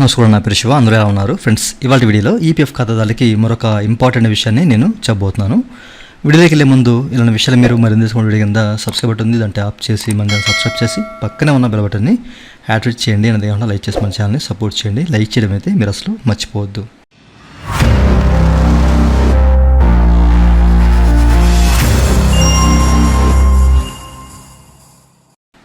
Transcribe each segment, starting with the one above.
నమస్కారం నా పేరు శివ అందరూ ఎలా ఉన్నారు? ఫ్రెండ్స్ ఇవాళ వీడియోలో ఈపీఎఫ్ ఖాతాదారులకి మరొక ఇంపార్టెంట్ విషయాన్ని నేను చెప్పబోతున్నాను. వీడియోకి వెళ్ళే ముందు ఇలాంటి విషయాలు మీరు మరింత తీసుకోండి వీడియో కింద సబ్స్క్రైబ్ బటన్ ఉంది దాంట్లో ఆప్ చేసి మన దాన్ని సబ్స్క్రైబ్ చేసి పక్కనే ఉన్న బెల్ బటన్ని యాక్టివేట్ చేయండి. అనేది ఏమన్నా లైక్ చేసి మన ఛానల్ని సపోర్ట్ చేయండి. లైక్ చేయడం అయితే మీరు అసలు మర్చిపోవద్దు.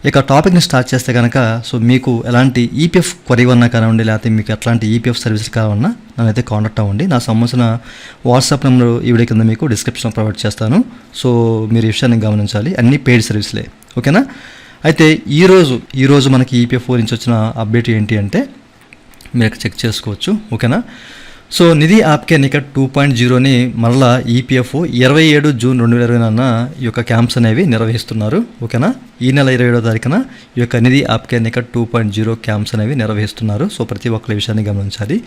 ఇక టాపిక్ని స్టార్ట్ చేస్తే కనుక సో మీకు ఎలాంటి ఈపీఎఫ్ క్వరీ ఉన్నా కానివ్వండి లేకపోతే మీకు ఎట్లాంటి ఈపీఎఫ్ సర్వీస్ కావాలన్నా నన్నైతే కాంటాక్ట్ అవ్వండి. నా సంబంధించిన వాట్సాప్ నెంబర్ ఈ వీడియో కింద మీకు డిస్క్రిప్షన్లో ప్రొవైడ్ చేస్తాను. సో మీరు ఈ విషయాన్ని గమనించాలి. అన్ని పెయిడ్ సర్వీస్లే ఓకేనా? అయితే ఈరోజు ఈరోజు మనకి ఈపీఎఫ్ నుంచి వచ్చిన అప్డేట్ ఏంటి అంటే మీరు చెక్ చేసుకోవచ్చు. ఓకేనా? సో నిధి ఆప్కే నికట్ టూ పాయింట్ జీరోని మళ్ళా ఈపీఎఫ్ ఇరవై ఏడు జూన్ రెండు వేల ఇరవై నాలుగున ఈ యొక్క క్యాంప్స్ అనేవి నిర్వహిస్తున్నారు. ఓకేనా? ఈ నెల ఇరవై ఏడో తారీఖున ఈ యొక్క Nidhi Aapke Nikat two point zero camps అనేవి నిర్వహిస్తున్నారు. సో ప్రతి ఒక్కరి విషయాన్ని గమనించాలి.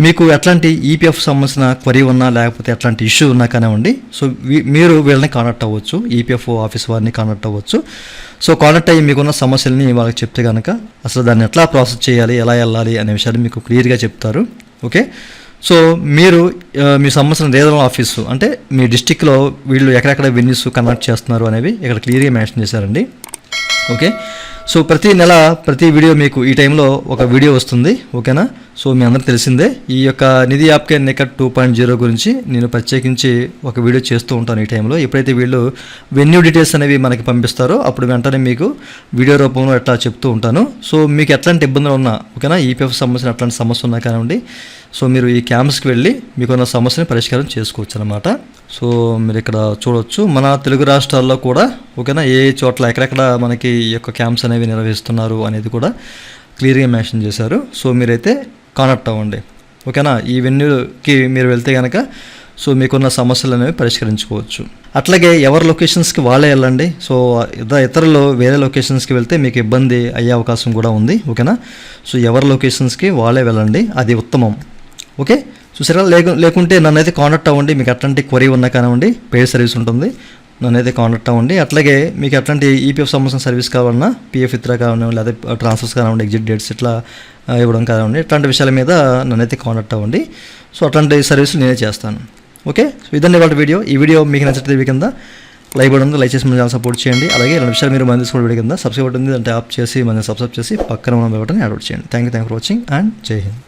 మీకు ఎట్లాంటి ఈపీఎఫ్ సంబంధించిన క్వరీ ఉన్నా లేకపోతే ఎట్లాంటి ఇష్యూ ఉన్నా కానివ్వండి సో వీ- మీరు వీళ్ళని కాంటాక్ట్ అవ్వచ్చు. ఈపీఎఫ్ ఆఫీస్ వారిని కాంటాక్ట్ అవ్వచ్చు. సో కాంటాక్ట్ అయ్యి మీకున్న సమస్యల్ని వాళ్ళకి చెప్తే కనుక అసలు దాన్ని ఎట్లా ప్రాసెస్ చేయాలి ఎలా వెళ్ళాలి అనే విషయాన్ని మీకు క్లియర్గా చెప్తారు. ఓకే? సో మీరు మీ సంబంధించిన రీజనల్ ఆఫీసు అంటే మీ డిస్టిక్లో వీళ్ళు ఎక్కడెక్కడ వెన్యూస్ కనెక్ట్ చేస్తున్నారు అనేవి ఇక్కడ క్లియర్గా మెన్షన్ చేశారండి. ఓకే? సో ప్రతి నెల ప్రతి వీడియో మీకు ఈ టైంలో ఒక వీడియో వస్తుంది ఓకేనా? సో మీ అందరికి తెలిసిందే ఈ యొక్క Nidhi Aapke Nikat two point zero గురించి నేను ప్రత్యేకించి ఒక వీడియో చేస్తూ ఉంటాను ఈ టైంలో ఎప్పుడైతే వీళ్ళు వెన్యూ డీటెయిల్స్ అనేవి మనకి పంపిస్తారో అప్పుడు వెంటనే మీకు వీడియో రూపంలో ఎట్లా చెప్తూ ఉంటాను. సో మీకు ఎట్లాంటి ఇబ్బందులు ఉన్నా ఓకేనా? ఈపీఎఫ్ సంబంధించిన అట్లాంటి సమస్య ఉన్నా కానివ్వండి. సో మీరు ఈ క్యాంప్స్కి వెళ్ళి మీకున్న సమస్యని పరిష్కారం చేసుకోవచ్చు అనమాట సో మీరు ఇక్కడ చూడవచ్చు మన తెలుగు రాష్ట్రాల్లో కూడా ఓకేనా ఏ ఏ చోట్ల ఎక్కడెక్కడ మనకి ఈ యొక్క క్యాంప్స్ అనేవి నిర్వహిస్తున్నారు అనేది కూడా క్లియర్గా మెన్షన్ చేశారు. సో మీరైతే కానెక్ట్ అవ్వండి. ఓకేనా ఈ వెన్యూకి మీరు వెళ్తే కనుక సో మీకున్న సమస్యలు అనేవి పరిష్కరించుకోవచ్చు. అట్లాగే ఎవరి లొకేషన్స్కి వాళ్ళే వెళ్ళండి. సో ఇతరులు వేరే లొకేషన్స్కి వెళ్తే మీకు ఇబ్బంది అయ్యే అవకాశం కూడా ఉంది. ఓకేనా సో ఎవరి లొకేషన్స్కి వాళ్ళే వెళ్ళండి. అది ఉత్తమం. ఓకే చూసారా? లేకు లేకుంటే నన్నైతే కాంటాక్ట్ అవ్వండి మీకు అట్లాంటి క్వరీ ఉన్నా కానివ్వండి పేడ్ సర్వీస్ ఉంటుంది. నన్నైతే కాంటాక్ట్ అవ్వండి. అట్లాగే మీకు అట్లాంటి ఈపీఎఫ్ సంబంధించిన సర్వీస్ కావాలన్నా పీఎఫ్ ఇతర కానివ్వండి లేదా ట్రాన్స్ఫర్స్ కానివ్వండి ఎగ్జిట్ డేట్స్ ఇట్లా ఇవ్వడం కానివ్వండి ఇట్లాంటి విషయాల మీద నన్నైతే కాంటాక్ట్ అవ్వండి. సో అట్లాంటి సర్వీసులు నేనే చేస్తాను. ఓకే? సో ఇదండి వాళ్ళ వీడియో. ఈ వీడియో మీకు నచ్చితే ఇవి కింద లైక్ బటన్ ఉంది లైక్ చేసి మన సపోర్ట్ చేయండి. అలాగే ఇలాంటి విషయాలు మీరు మంది తీసుకోవడం వీడియో కింద సబ్స్క్రైబ్ ఉంది దాన్ని చేసి మన సబ్స్క్రైబ్ చేసి పక్కన ఉన్న బటన్ యాడ్ చేయండి. Thank you thank for watching and Jai Hind